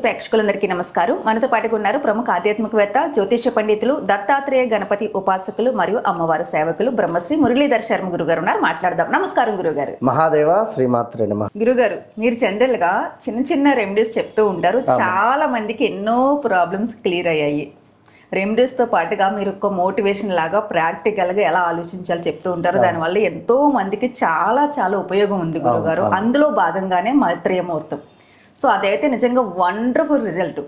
ప్రేక్షకులందరికీ నమస్కారం. మనతో పాటుగా ఉన్నారు ప్రముఖ ఆధ్యాత్మికవేత్త జ్యోతిష పండితులు దత్తాత్రేయ గణపతి ఉపాసకులు మరియు అమ్మవారి సేవకులు బ్రహ్మశ్రీ మురళీధర్ శర్మ గురుగారు ఉన్నారు. మాట్లాడదాం. నమస్కారం గురుగారు. మహాదేవ శ్రీమాత్రే గురుగారు మీరు జనరల్గా చిన్న చిన్న రెమెడీస్ చెప్తూ ఉంటారు. చాలా మందికి ఎన్నో ప్రాబ్లమ్స్ క్లియర్ అయ్యాయి. రెమెడీస్తో పాటుగా మీరు ఒక మోటివేషన్ లాగా ప్రాక్టికల్గా ఎలా ఆలోచించాలో చెప్తూ ఉంటారు. దానివల్ల ఎంతో మందికి చాలా చాలా ఉపయోగం ఉంది గురుగారు. అందులో భాగంగానే మైత్రేయ ముహూర్తం. సో అదైతే నిజంగా వండర్ఫుల్ రిజల్ట్.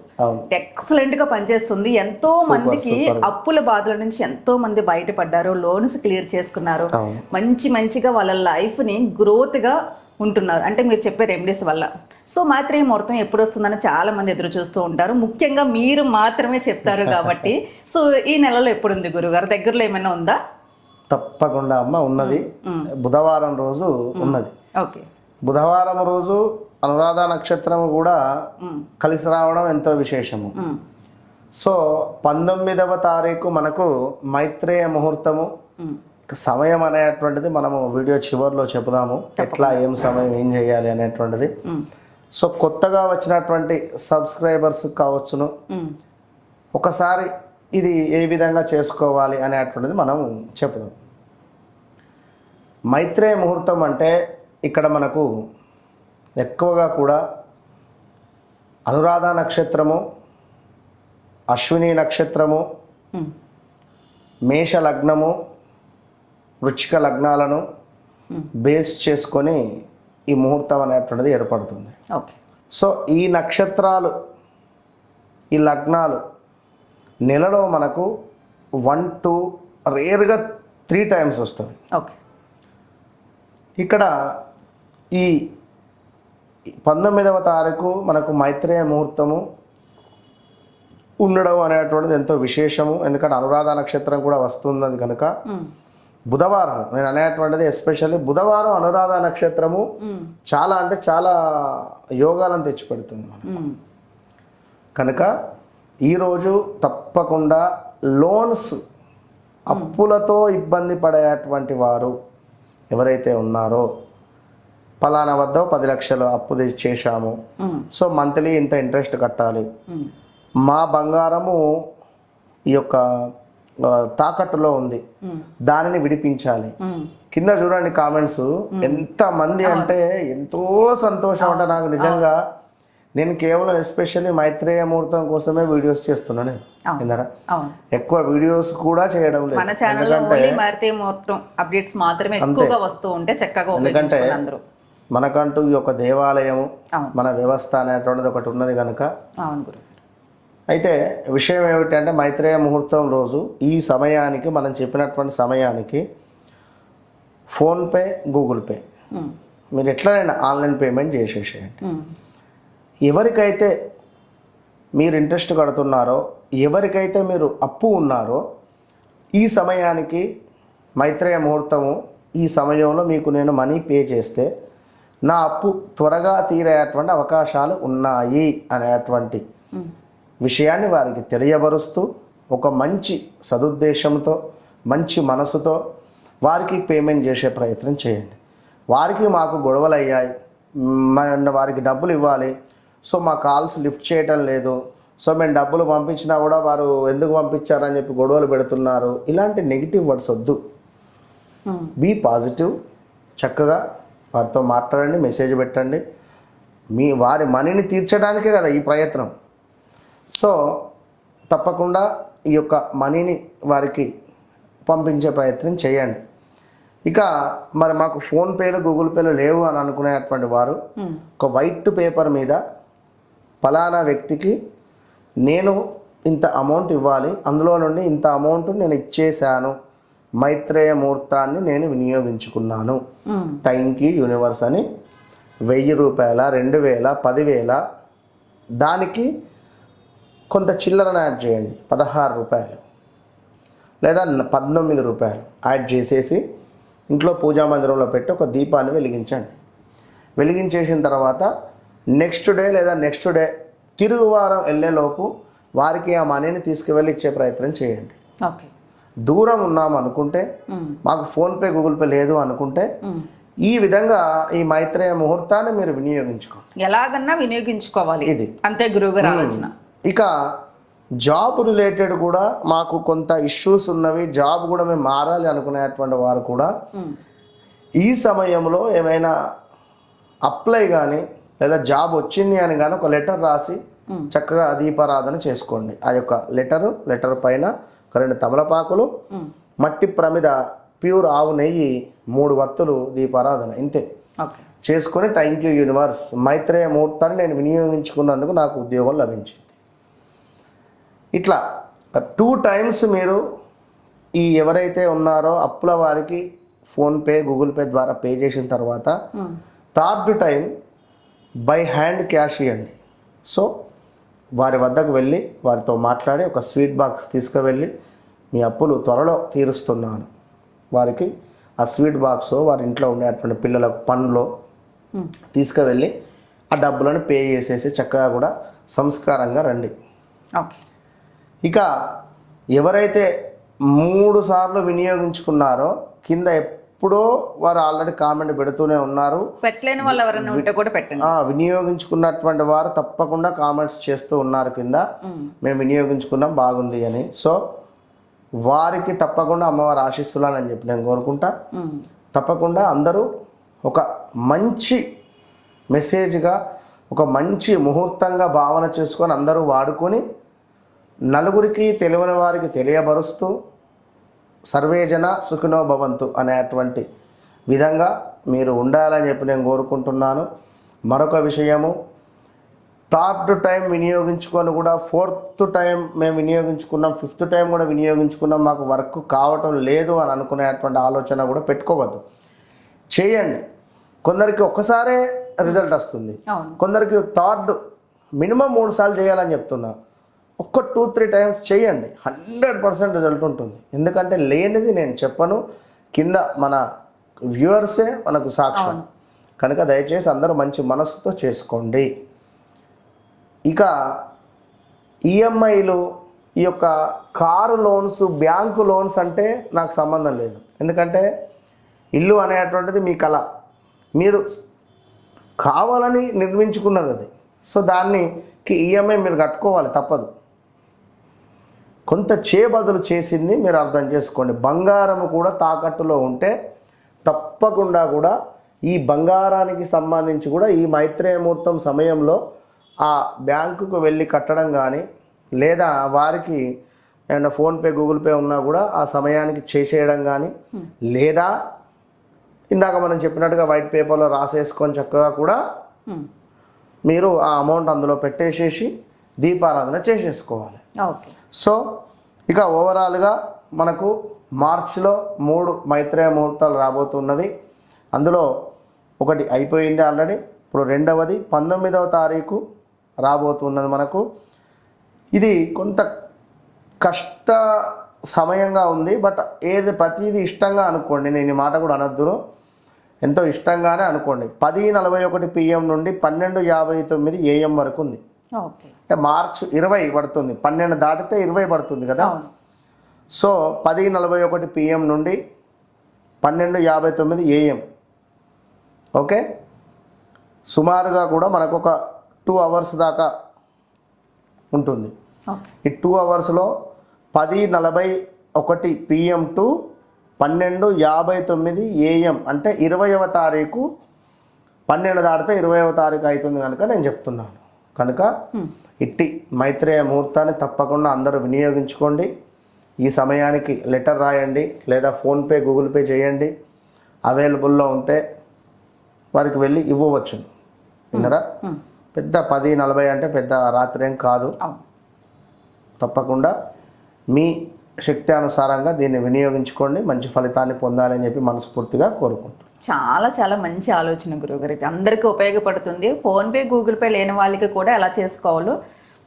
ఎక్సలెంట్గా పనిచేస్తుంది. ఎంతో మందికి అప్పుల బాధల నుంచి ఎంతో మంది బయటపడ్డారు లోన్స్ క్లియర్ చేసుకున్నారు. మంచి మంచిగా వాళ్ళ లైఫ్ని గ్రోత్గా ఉంటున్నారు. అంటే మీరు చెప్పే రెమెడీస్ వల్ల. సో మాత్రం ముహూర్తం ఎప్పుడు వస్తుందని చాలా మంది ఎదురు చూస్తూ ఉంటారు. ముఖ్యంగా మీరు మాత్రమే చెప్తారు కాబట్టి. సో ఈ నెలలో ఎప్పుడు ఉంది గురుగారు? దగ్గరలో ఏమైనా ఉందా? తప్పకుండా అమ్మ ఉన్నది. బుధవారం రోజు ఉన్నది. ఓకే. బుధవారం రోజు అనురాధ నక్షత్రం కూడా కలిసి రావడం ఎంతో విశేషము. సో పంతొమ్మిదవ తారీఖు మనకు మైత్రేయ ముహూర్తము. సమయం అనేటువంటిది మనము వీడియో చివరిలో చెబుదాము. ఎట్లా ఏం సమయం ఏం చేయాలి అనేటువంటిది. సో కొత్తగా వచ్చినటువంటి సబ్స్క్రైబర్స్ కావచ్చును. ఒకసారి ఇది ఏ విధంగా చేసుకోవాలి అనేటువంటిది మనం చెప్పుదాం మైత్రేయ ముహూర్తం అంటే ఇక్కడ మనకు ఎక్కువగా కూడా అనురాధ నక్షత్రము అశ్విని నక్షత్రము మేష లగ్నము వృచ్చిక లగ్నాలను బేస్ చేసుకొని ఈ ముహూర్తం అనేటువంటిది ఏర్పడుతుంది. ఓకే. సో ఈ నక్షత్రాలు ఈ లగ్నాలు నెలలో మనకు వన్ టూ రేర్గా త్రీ టైమ్స్ వస్తుంది ఓకే. ఇక్కడ ఈ పంతొమ్మిదవ తారీఖు మనకు మైత్రేయ ముహూర్తము ఉండడం అనేటువంటిది ఎంతో విశేషము. ఎందుకంటే అనురాధ నక్షత్రం కూడా వస్తున్నది కనుక బుధవారం నేను అనేటువంటిది ఎస్పెషల్లీ బుధవారం అనురాధ నక్షత్రము చాలా అంటే చాలా యోగాలను తెచ్చిపెడుతుంది మనం కనుక ఈరోజు తప్పకుండా లోన్స్ అప్పులతో ఇబ్బంది పడేటువంటి వారు ఎవరైతే ఉన్నారో పలానా వద్ద పది లక్షలు అప్పు చేశాము. సో మంత్లీ ఇంత ఇంట్రెస్ట్ కట్టాలి. మా బంగారము ఈ యొక్క తాకట్టులో ఉంది. దానిని విడిపించాలి. కింద చూడండి కామెంట్స్. ఎంత మంది అంటే ఎంతో సంతోషం అంటే నాకు నిజంగా. నేను కేవలం ఎస్పెషల్లీ మైత్రేయ ముహూర్తం కోసమే వీడియోస్ చేస్తున్నాను నేను. ఎక్కువ వీడియోస్ కూడా చేయడం లేదు. మన ఛానల్లో ఓన్లీ మారితే మొత్తం అప్డేట్స్ మాత్రమే ఎక్కువగా వస్తూ ఉంటే చక్కగా అందరూ. మనకంటూ ఈ యొక్క దేవాలయము మన వ్యవస్థ అనేటువంటిది ఒకటి ఉన్నది కనుక అయితే విషయం ఏమిటంటే మైత్రేయ ముహూర్తం రోజు ఈ సమయానికి మనం చెప్పినటువంటి సమయానికి ఫోన్పే గూగుల్ పే. మీరు ఎట్లనైనా ఆన్లైన్ పేమెంట్ చేసేసేయండి. ఎవరికైతే మీరు ఇంట్రెస్ట్ కడుతున్నారో ఎవరికైతే మీరు అప్పు ఉన్నారో ఈ సమయానికి మైత్రేయ ముహూర్తము ఈ సమయంలో మీకు నేను మనీ పే చేస్తే నా అప్పు త్వరగా తీరేటువంటి అవకాశాలు ఉన్నాయి అనేటువంటి విషయాన్ని వారికి తెలియబరుస్తూ ఒక మంచి సదుద్దేశంతో మంచి మనసుతో వారికి పేమెంట్ చేసే ప్రయత్నం చేయండి. వారికి మాకు గొడవలు అయ్యాయి వారికి డబ్బులు ఇవ్వాలి. సో మా కాల్స్ లిఫ్ట్ చేయటం లేదు. సో మేము డబ్బులు పంపించినా కూడా వారు ఎందుకు పంపించారని చెప్పి గొడవలు పెడుతున్నారు. ఇలాంటి నెగిటివ్ వర్డ్స్ వద్దు. బీ పాజిటివ్ చక్కగా వారితో మాట్లాడండి మెసేజ్ పెట్టండి. మీ వారి మనీని తీర్చడానికే కదా ఈ ప్రయత్నం. సో తప్పకుండా ఈ యొక్క మనీని వారికి పంపించే ప్రయత్నం చేయండి. ఇక మరి మాకు ఫోన్పేలు గూగుల్ పేలు లేవు అని అనుకునేటువంటి వారు ఒక వైట్ పేపర్ మీద ఫలానా వ్యక్తికి నేను ఇంత అమౌంట్ ఇవ్వాలి అందులో నుండి ఇంత అమౌంట్ నేను ఇచ్చేశాను. మైత్రేయ ముహూర్తాన్ని నేను వినియోగించుకున్నాను. థ్యాంక్ యూ యూనివర్స్ అని వెయ్యి రూపాయల రెండు వేల పదివేల దానికి కొంత చిల్లరను యాడ్ చేయండి పదహారు రూపాయలు. లేదా పద్దెనిమిది రూపాయలు యాడ్ చేసేసి ఇంట్లో పూజా మందిరంలో పెట్టి ఒక దీపాన్ని వెలిగించండి. వెలిగించేసిన తర్వాత నెక్స్ట్ డే లేదా నెక్స్ట్ డే తిరుగువారం వెళ్ళేలోపు వారికి ఆ మనీని తీసుకువెళ్ళి ఇచ్చే ప్రయత్నం చేయండి. ఓకే. దూరం ఉన్నాం అనుకుంటే మాకు ఫోన్పే గూగుల్ పే లేదు అనుకుంటే ఈ విధంగా ఈ మైత్రేయ ముహూర్తాన్ని మీరు వినియోగించుకోండి. ఎలాగన్నా వినియోగించుకోవాలి. ఇది. అంతే గురువుగారు ఆలోచన. ఇక జాబ్ రిలేటెడ్ కూడా మాకు కొంత ఇష్యూస్ ఉన్నవి జాబ్ కూడా మేము మారాలి అనుకునేటువంటి వారు కూడా. ఈ సమయంలో ఏమైనా అప్లై కానీ లేదా జాబ్ వచ్చింది అని కానీ ఒక లెటర్ రాసి. చక్కగా దీపారాధన చేసుకోండి. ఆ యొక్క లెటరు లెటర్ పైన రెండు తమలపాకులు. మట్టి ప్రమిద ప్యూర్ ఆవు నెయ్యి మూడు వత్తులు దీపారాధన ఇంతే. చేసుకొని థ్యాంక్ యూ యూనివర్స్. మైత్రేయ ముహూర్తాన్ని నేను వినియోగించుకున్నందుకు నాకు ఉద్యోగం లభించింది. ఇట్లా టూ టైమ్స్ మీరు ఈ ఎవరైతే ఉన్నారో అప్పుల వారికి ఫోన్పే గూగుల్ పే ద్వారా పే చేసిన తర్వాత. Third time by hand cash ఇవ్వండి. సో వారి వద్దకు వెళ్ళి వారితో మాట్లాడి ఒక స్వీట్ బాక్స్ తీసుకువెళ్ళి మీ అప్పులు త్వరలో తీరుస్తున్నాను. వారికి ఆ స్వీట్ బాక్స్ వారి ఇంట్లో ఉండేటువంటి పిల్లలకు పండ్లో ఉమ్. తీసుకువెళ్ళి ఆ డబ్బులను పే చేసేసి చక్కగా కూడా సంస్కారంగా రండి. ఓకే. ఇక ఎవరైతే మూడు సార్లు వినియోగించుకున్నారో కింద ఎప్పుడో వారు ఆల్రెడీ కామెంట్ పెడుతూనే ఉన్నారు. పెట్టలేని వాళ్ళు ఎవరైనా ఉంటే కూడా పెట్టండి. వినియోగించుకున్నటువంటి వారు తప్పకుండా కామెంట్స్ చేస్తూ ఉన్నారు కింద. మేము వినియోగించుకున్నాం బాగుంది అని. సో వారికి తప్పకుండా అమ్మవారు ఆశిస్తున్నానని చెప్పి నేను కోరుకుంటా. తప్పకుండా అందరూ ఒక మంచి మెసేజ్గా ఒక మంచి ముహూర్తంగా భావన చేసుకొని అందరూ వాడుకొని నలుగురికి తెలియని వారికి తెలియబరుస్తూ సర్వేజన సుఖినో భవంతు అనేటువంటి విధంగా మీరు ఉండాలని చెప్పి నేను కోరుకుంటున్నాను. మరొక విషయము థర్డ్ టైం వినియోగించుకొని కూడా ఫోర్త్ టైం మేము వినియోగించుకున్నాం ఫిఫ్త్ టైం కూడా వినియోగించుకున్నాం మాకు వర్క్ కావటం లేదు అని అనుకునేటువంటి ఆలోచన కూడా పెట్టుకోవద్దు. చేయండి. కొందరికి ఒక్కసారే రిజల్ట్ వస్తుంది. కొందరికి థర్డ్ మినిమం మూడు సార్లు చేయాలని చెప్తున్నా. ఒక్క టూ త్రీ టైమ్స్ చేయండి. హండ్రెడ్ పర్సెంట్ రిజల్ట్ ఉంటుంది. ఎందుకంటే లేనిది నేను చెప్పను. కింద మన వ్యూవర్సే మనకు సాక్ష్యం. కనుక దయచేసి అందరూ మంచి మనసుతో చేసుకోండి. ఇక ఈఎంఐలు ఈ యొక్క కారు లోన్స్ బ్యాంకు లోన్స్ అంటే నాకు సంబంధం లేదు. ఎందుకంటే ఇల్లు అనేటువంటిది మీ కళ. మీరు కావాలని నిర్మించుకున్నది అది. సో దాన్ని ఈఎంఐ మీరు కట్టుకోవాలి తప్పదు. కొంత చేబదులు చేసింది మీరు అర్థం చేసుకోండి. బంగారం కూడా తాకట్టులో ఉంటే తప్పకుండా కూడా ఈ బంగారానికి సంబంధించి కూడా ఈ మైత్రేయ ముహూర్తం సమయంలో ఆ బ్యాంకుకు వెళ్ళి కట్టడం కానీ లేదా వారికి ఏమైనా ఫోన్పే గూగుల్ పే ఉన్నా కూడా ఆ సమయానికి చేసేయడం కానీ లేదా ఇందాక మనం చెప్పినట్టుగా వైట్ పేపర్లో రాసేసుకొని చక్కగా కూడా. మీరు ఆ అమౌంట్ అందులో పెట్టేసేసి దీపారాధన చేసేసుకోవాలి. ఓకే. సో ఇక ఓవరాల్గా మనకు మార్చిలో మూడు మైత్రేయ ముహూర్తాలు రాబోతున్నవి. అందులో ఒకటి అయిపోయింది ఆల్రెడీ ఇప్పుడు రెండవది పంతొమ్మిదవ తారీఖు రాబోతున్నది మనకు. ఇది కొంత కష్ట సమయంగా ఉంది బట్ ఏది ప్రతిదీ ఇష్టంగా అనుకోండి నేను ఈ మాట కూడా అనొద్దును. ఎంతో ఇష్టంగానే అనుకోండి పది నలభై ఒకటి పిఎం నుండి పన్నెండు యాభై తొమ్మిది ఏఎం వరకు ఉంది. అంటే మార్చ్ ఇరవై పడుతుంది. పన్నెండు దాటితే ఇరవై పడుతుంది కదా? సో పది నలభై ఒకటి పిఎం నుండి పన్నెండు యాభై తొమ్మిది ఏఎం ఓకే? సుమారుగా కూడా మనకు ఒక టూ అవర్స్ దాకా ఉంటుంది. ఈ టూ అవర్స్లో పది నలభై ఒకటి పిఎం టు పన్నెండు యాభై తొమ్మిది ఏఎం అంటే ఇరవైవ తారీఖు పన్నెండు దాటితే ఇరవైవ తారీఖు అవుతుంది కనుక నేను చెప్తున్నాను. కనుక. ఇట్టి మైత్రేయ ముహూర్తాన్ని తప్పకుండా అందరూ వినియోగించుకోండి. ఈ సమయానికి లెటర్ రాయండి లేదా ఫోన్పే గూగుల్ పే చేయండి. అవైలబుల్లో ఉంటే వారికి వెళ్ళి ఇవ్వవచ్చు. విన్నరా. పెద్ద పది నలభై అంటే పెద్ద రాత్రి ఏం కాదు. తప్పకుండా మీ శక్తి అనుసారంగా దీన్ని వినియోగించుకోండి. మంచి ఫలితాన్ని పొందాలని చెప్పి మనస్ఫూర్తిగా కోరుకుంటున్నాను చాలా చాలా మంచి ఆలోచన గురువుగారు ఇది అందరికీ ఉపయోగపడుతుంది. ఫోన్పే గూగుల్ పే లేని వాళ్ళకి కూడా ఎలా చేసుకోవాలో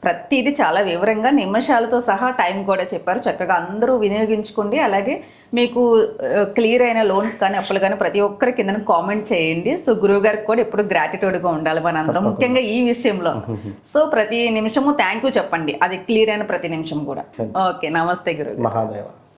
ప్రతిదీ చాలా వివరంగా నిమిషాలతో సహా టైం కూడా చెప్పారు. చక్కగా అందరూ వినియోగించుకోండి. అలాగే మీకు క్లియర్ అయిన లోన్స్ కానీ అప్పులు కానీ ప్రతి ఒక్కరి కింద కామెంట్ చేయండి. సో గురువు గారికి కూడా ఎప్పుడు గ్రాటిట్యూడ్గా ఉండాలి మన అందరం. ముఖ్యంగా ఈ విషయంలో. సో ప్రతి నిమిషము థ్యాంక్ యూ చెప్పండి. అది క్లియర్ అయిన ప్రతి నిమిషం కూడా. ఓకే. నమస్తే గురువు మహాదేవ.